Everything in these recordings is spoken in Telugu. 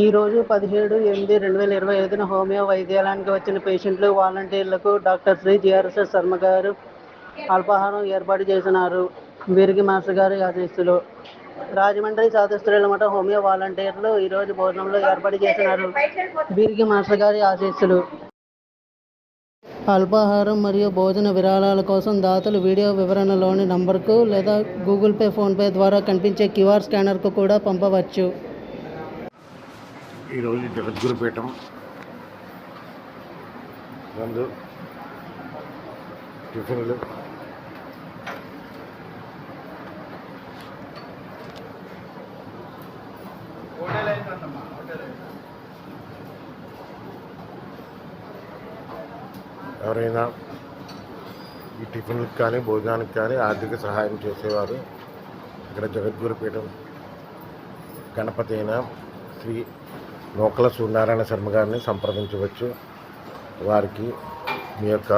ఈరోజు పదిహేడు ఎనిమిది రెండు వేల ఇరవై ఐదున హోమియో వైద్యాలయానికి వచ్చిన పేషెంట్లు వాలంటీర్లకు డాక్టర్ శ్రీ జిఆర్ఎస్ శర్మ గారు అల్పాహారం ఏర్పాటు చేసినారు. వీరికి మాస్టర్ గారి ఆశీస్సులు. రాజమండ్రి శాస్త్రుల మఠ హోమియో వాలంటీర్లు ఈరోజు భోజనంలో ఏర్పాటు చేసినారు. వీరికి మాస్టర్ గారి ఆశీస్సులు. అల్పాహారం మరియు భోజన విరాళాల కోసం దాతలు వీడియో వివరణలోని నంబర్కు లేదా గూగుల్ పే ఫోన్పే ద్వారా కనిపించే క్యూఆర్ స్కానర్కు కూడా పంపవచ్చు. ఈరోజు జగద్గురుపీఠం. నందు టిఫిన్లు. ఎవరైనా ఈ టిఫిన్లకు కానీ భోజనానికి కానీ ఆర్థిక సహాయం చేసేవారు ఇక్కడ జగద్గురుపీఠం. గణపతి అయినా శ్రీ నూకల సూర్యనారాయణ శర్మ గారిని సంప్రదించవచ్చు. వారికి మీ యొక్క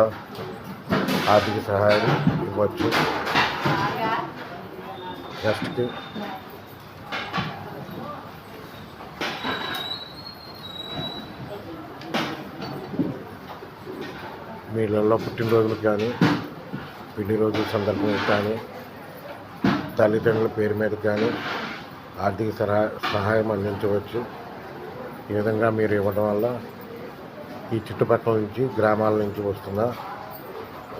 ఆర్థిక సహాయం ఇవ్వచ్చు. నెక్స్ట్కి మీ ఇళ్ళల్లో పుట్టినరోజులకు కానీ పెళ్ళి రోజుల సందర్భంగా కానీ తల్లిదండ్రుల పేరు మీద కానీ ఆర్థిక సహాయ సహాయం అందించవచ్చు. ఈ విధంగా మీరు ఇవ్వడం వల్ల ఈ చుట్టుపక్కల నుంచి గ్రామాల నుంచి వస్తున్న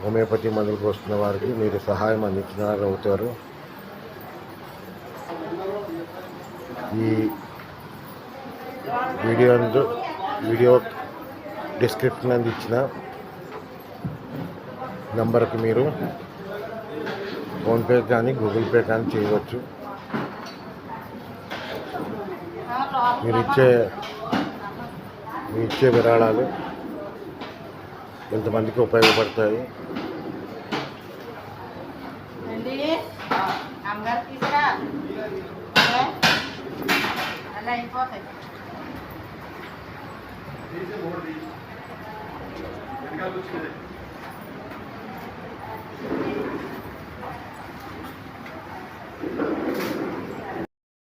హోమియోపతి మందులకు వస్తున్న వారికి మీరు సహాయం అందించిన అవుతారు. ఈ వీడియో వీడియో డిస్క్రిప్షన్ అందించిన నంబర్కి మీరు ఫోన్పే కానీ గూగుల్ పే కానీ చేయవచ్చు. మీరు ఇచ్చే మీరు ఇచ్చే విరాళాలు ఎంతమందికి ఉపయోగపడతాయి? అయిపోతాయి.